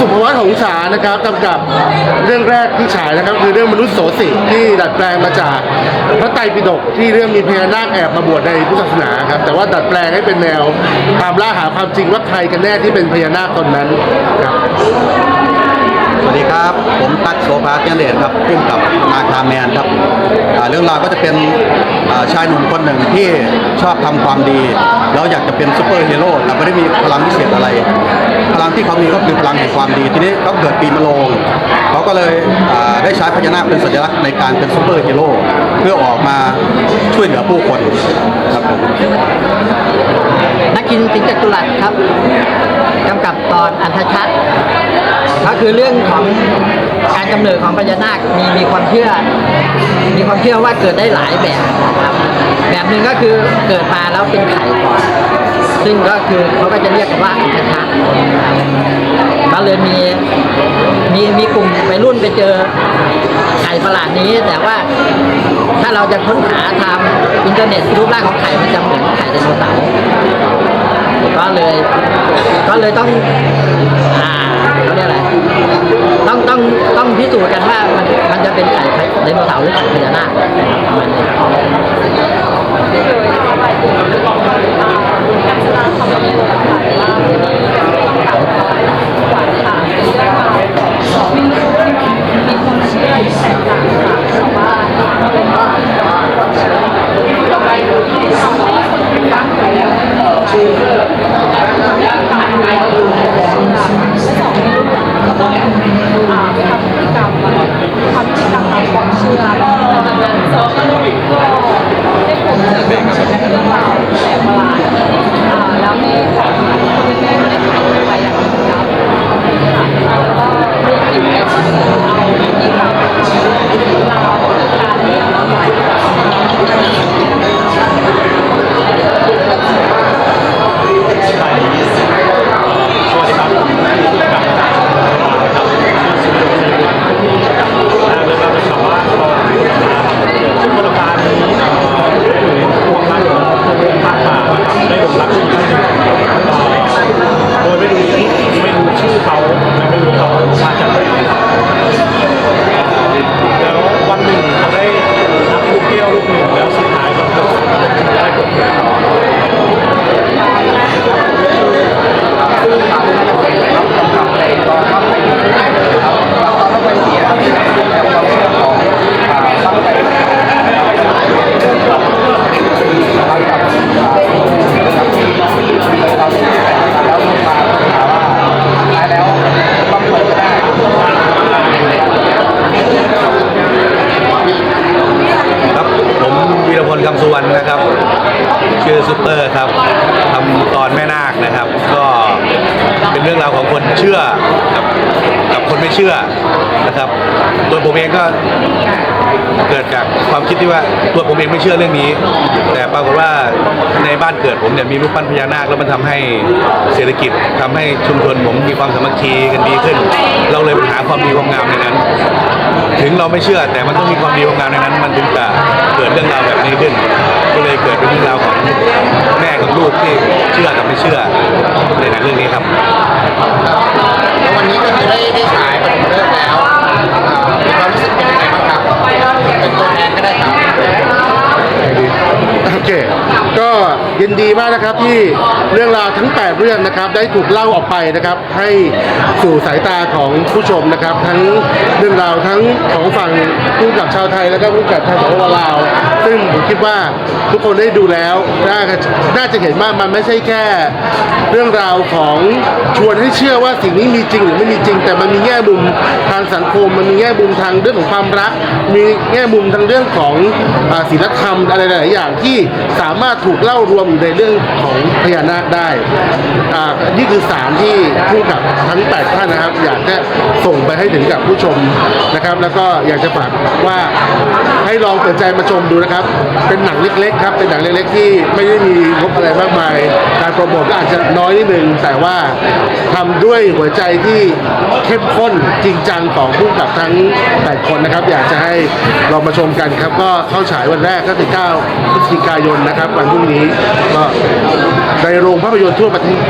สุภวัฒน์หงฉานะครับกำกับเรื่องแรกที่ฉายนะครับ คือเรื่องมนุษย์โสสิที่ดัดแปลงมาจากพระไตรปิฎกที่เรื่องมีพญานาคแอบมาบวชในพุทธศาสนาครับแต่ว่าดัดแปลงให้เป็นแนวตามล่าหาความจริงว่าใครกันแน่ที่เป็นพญานาคตนนั้นครับ วัสดีครับ ผมตั๊กโสภาเตียนเดชครับพุ่มกับนาคาแมนครับเรื่องราวก็จะเป็นชายหนุ่มคนหนึ่งที่ชอบทำความดี แล้วอยากจะเป็นซูเปอร์ฮีโร่แต่ไม่ได้มีพลังพิเศษอะไร พลังที่เขามีก็คือพลังแห่งความดี ทีนี้เขาเกิดปีมะโรงเขาก็เลยได้ใช้พญานาคเป็นสัญลักษณ์ในการเป็นซูเปอร์ฮีโร่เพื่อออกมาช่วยเหลือผู้คนครับนักกินสิงจัตุรัสครับ กับตอนอันทชัดก็คือเรื่องของการกำเนิดของพญานาคมีมีความเชื่อ มีความเชื่อว่าเกิดได้หลายแบบครับแบบหนึ่งก็คือเกิดมาแล้วเป็นไข่ก่อนซึ่งก็คือเขาก็จะเรียกกันว่าอันทชัดก็เลยมีมีมีกลุ่มวัยรุ่นไปเจอไข่ประหลาดนี้ แต่ว่าถ้าเราจะค้นหาทางอินเทอร์เน็ตรูปร่างของไข่มันจะเหมือนไข่ไดโนเสาร์ ก็เลย ก็เลยต้องอ่า วีรพลคำสุวรรณนะครับ ชื่อซุปเปอร์ครับทำตอนแม่นาคนะครับ ก็เป็นเรื่องราวของคนเชื่อกับกับคนไม่เชื่อนะครับตัวผมเองก็เกิดจากความคิดที่ว่าตัวผมเองไม่เชื่อเรื่องนี้ แต่ปรากฏว่าในบ้านเกิดผมเนี่ยมีรูปปั้นพญานาคแล้วมันทำให้เศรษฐกิจทำให้ชุมชนผมมีความสามัคคีกันดีขึ้น เราเลยไปหาความดีความงามในนั้น ถึงเราไม่เชื่อแต่มันต้องมีความดีความงามในนั้น มันถึงจะเกิดเรื่องราวแบบนี้ขึ้น ก็เลยเกิดเป็นเรื่องราวของแม่กับลูกที่เชื่อกับไม่เชื่อในหนังเรื่องนี้ครับ ก็ ยินดีมากนะครับที่เรื่องราวทั้ง 8 เรื่องนะครับ ได้ถูกเล่าออกไปนะครับ ให้สู่สายตาของผู้ชมนะครับ ทั้งเรื่องราวทั้งของฝั่งผู้กับชาวไทย แล้วก็ผู้กับชาวสปปลาว ซึ่งผมคิดว่าทุกคนได้ดูแล้วน่าน่าจะเห็นว่ามันไม่ใช่แค่ เรื่องราวของชวนให้เชื่อว่าสิ่งนี้มีจริงหรือไม่มีจริง แต่มันมีแง่มุมทางสังคม มันมีแง่มุมทางเรื่องของความรัก มีแง่มุมทางเรื่องของศีลธรรมอะไรหลายๆอย่างที่สามารถถูกเล่ารวมในเรื่องของพญานาคได้อ่านี่คือสารที่ผู้กับทั้ง 8 ท่านนะครับ อยากจะส่งไปให้ถึงกับผู้ชมนะครับ แล้วก็อยากจะฝากว่าให้ลองเปิดใจมาชมดูนะครับ เป็นหนังเล็กๆครับ เป็นหนังเล็กๆที่ไม่ได้มีงบอะไรมากมาย โปรโมทก็อาจจะน้อยนิดนึงแต่ว่าทำด้วยหัวใจที่เข้มข้นจริงจังของผู้กับทั้ง8คนนะครับ อยากจะให้เรามาชมกันครับ ก็เข้าฉายวันแรกก็คือ9พฤศจิกายนนะครับ วันพรุ่งนี้ก็ในโรงภาพยนตร์ทั่วประเทศ